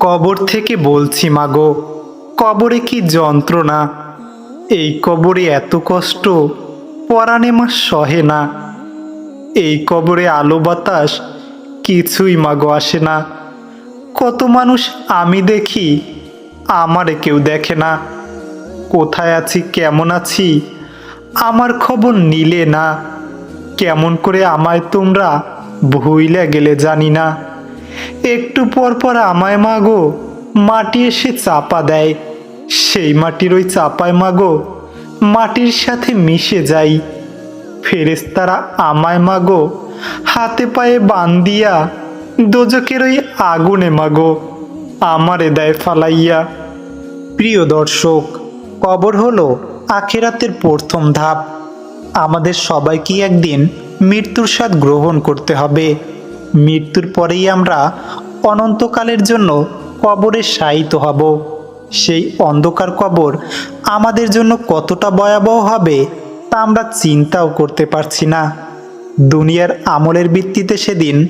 কবর থেকে বলছি, মাগো, কবরে কি যন্ত্রণা? এই কবরে এত কষ্ট, পরাণে মা সহে না। এই কবরে আলো বাতাস, কিছুই, মাগো, আসে না। কত মানুষ আমি দেখি, আমারে কেউ দেখে না। কোথায় আছি, কেমন আছি, আমার খবর নিলে না। কেমন করে আমায় তোমরা ভুইলা গেলে জানি না। একটু পর পর আমায় মাগো, মাটি এসে চাপা দেয়। সেই মাটির ওই চাপায় মাগো, মাটির সাথে মিশে যাই। ফেরেস্তারা আমায় মাগো, হাতে পায়ে বান্দিয়া দোজকের ওই আগুনে মাগো, আমারে দেয় ফালাইয়া। প্রিয় দর্শক, কবর হলো আখেরাতের প্রথম ধাপ। আমাদের সবাইকে একদিন মৃত্যুর স্বাদ গ্রহণ করতে হবে। মৃত্যুর পরেই আমরা অনন্তকালের জন্য কবরে শায়িত হব। সেই অন্ধকার কবর আমাদের জন্য কতটা ভয়াবহ হবে তা আমরা চিন্তাও করতে পারছি না। দুনিয়ার আমলের ভিত্তিতে সেদিন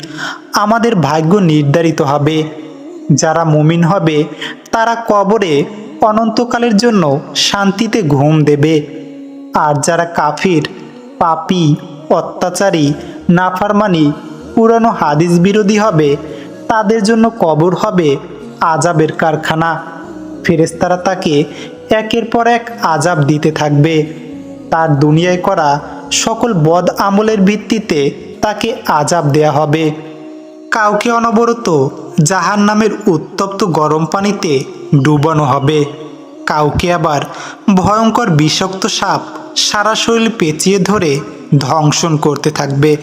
আমাদের ভাগ্য নির্ধারিত হবে। যারা মুমিন হবে, তারা কবরে অনন্তকালের জন্য শান্তিতে ঘুম দেবে। আর যারা কাফির, পাপি, অত্যাচারী, নাফারমানি পুরনো হাদিস বিরোধী হবে, তাদের জন্য কবর হবে আজাবের কারখানা। ফেরেস্তারা তাকে একের পর এক আজাব দিতে থাকবে। তার দুনিয়ায় করা সকল বদ আমলের ভিত্তিতে তাকে আজাব দেয়া হবে। কাউকে অনবরত জাহান নামের উত্তপ্ত গরম পানিতে ডুবানো হবে। কাউকে আবার ভয়ঙ্কর বিষাক্ত সাপ সারা শরীর পেঁচিয়ে ধরে ধ্বংসন করতে থাকবে।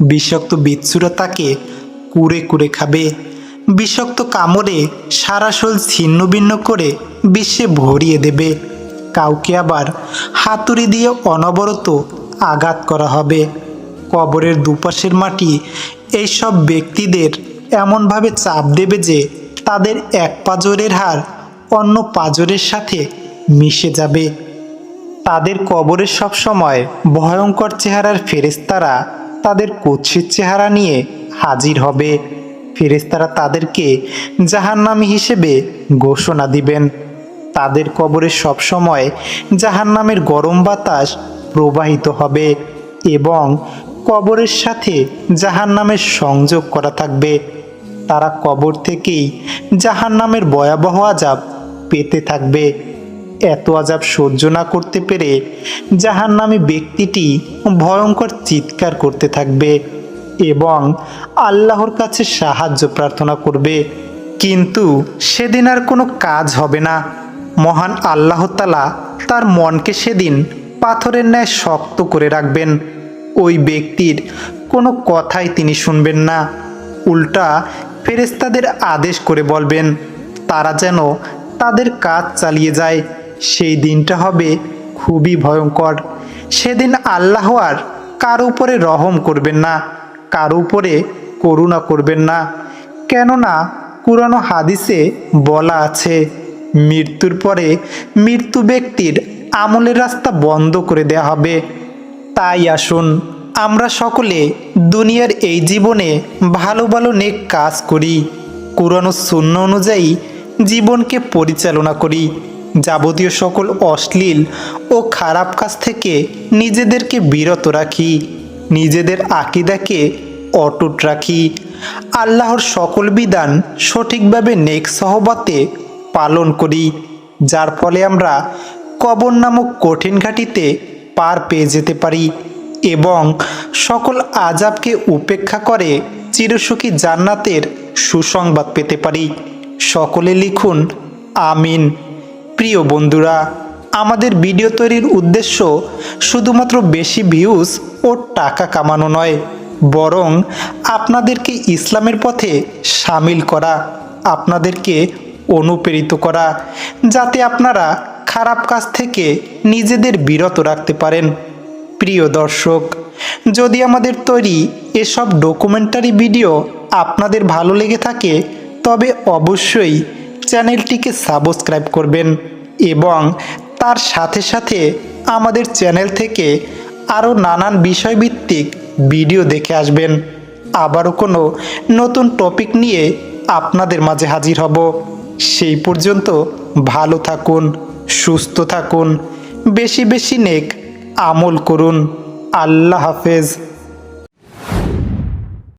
বিষাক্ত বিচ্ছুরা তাকে কুড়ে কুড়ে খাবে। বিষাক্ত কামড়ে সারা শরীর ছিন্ন ভিন্ন করে বিশ্বে ভরিয়ে দেবে। কাউকে আবার হাতুড়ি দিয়ে অনবরত আঘাত করা হবে। কবরের দুপাশের মাটি এইসব ব্যক্তিদের এমনভাবে চাপ দেবে যে তাদের এক পাজরের হার অন্য পাজরের সাথে মিশে যাবে। তাদের কবরে সবসময় ভয়ঙ্কর চেহারার ফেরেস্তারা তাদের কুৎসিত চেহারা নিয়ে হাজির হবে। ফেরেস্তারা তাদেরকে জাহান্নামী হিসেবে ঘোষণা দিবেন। তাদের কবরে সবসময় জাহান্নামের গরম বাতাস প্রবাহিত হবে এবং কবরের সাথে জাহান্নামের সংযোগ করা থাকবে। তারা কবর থেকেই জাহান্নামের ভয়াবহ আজাব পেতে থাকবে। এত আজাব সহ্য না করতে পেরে জাহান্নামী ব্যক্তিটি ভয়ঙ্কর চিৎকার করতে থাকবে এবং আল্লাহর কাছে সাহায্য প্রার্থনা করবে। কিন্তু সেদিন আর কোনো কাজ হবে না। মহান আল্লাহ তালা তার মনকে সেদিন পাথরের ন্যায় শক্ত করে রাখবেন। ওই ব্যক্তির কোনো কথাই তিনি শুনবেন না। উল্টা ফেরেস্তাদের আদেশ করে বলবেন, তারা যেন তাদের কাজ চালিয়ে যায়। সেই দিনটা হবে খুবই ভয়ঙ্কর। সেদিন আল্লাহ আর কারও উপরে রহম করবেন না, কারও উপরে করুণা করবেন না। কেননা পুরানো হাদিসে বলা আছে, মৃত্যুর পরে মৃত্যু ব্যক্তির আমলের রাস্তা বন্ধ করে দেয়া হবে। তাই আসুন, আমরা সকলে দুনিয়ার এই জীবনে ভালো ভালো নেক কাজ করি কুরানো শূন্য অনুযায়ী জীবনকে পরিচালনা করি। যাবতীয় সকল অশ্লীল ও খারাপ কাজ থেকে নিজেদেরকে বিরত রাখি, নিজেদের আকিদাকে অটুট রাখি। আল্লাহর সকল বিধান সঠিকভাবে নেক সহবতে পালন করি, যার ফলে আমরা কবর নামক কঠিন ঘাটিতে পার পেয়ে যেতে পারি এবং সকল আজাবকে উপেক্ষা করে চিরসুখী জান্নাতের সুসংবাদ পেতে পারি। সকলে লিখুন, আমিন। প্রিয় বন্ধুরা, আমাদের ভিডিও তৈরির উদ্দেশ্য শুধুমাত্র বেশি ভিউজ ও টাকা কামানো নয়, বরং আপনাদেরকে ইসলামের পথে সামিল করা, আপনাদেরকে অনুপ্রেরিত করা, যাতে আপনারা খারাপ কাজ থেকে নিজেদের বিরত রাখতে পারেন। প্রিয় দর্শক, যদি আমাদের তৈরি এসব ডকুমেন্টারি ভিডিও আপনাদের ভালো লেগে থাকে, তবে অবশ্যই চ্যানেলটিকে সাবস্ক্রাইব করবেন এবং তার সাথে সাথে আমাদের চ্যানেল থেকে আরও নানান বিষয়ভিত্তিক ভিডিও দেখে আসবেন। আবারও কোনো নতুন টপিক নিয়ে আপনাদের মাঝে হাজির হব। সেই পর্যন্ত ভালো থাকুন, সুস্থ থাকুন, বেশি বেশি নেক আমল করুন। আল্লাহ হাফেজ।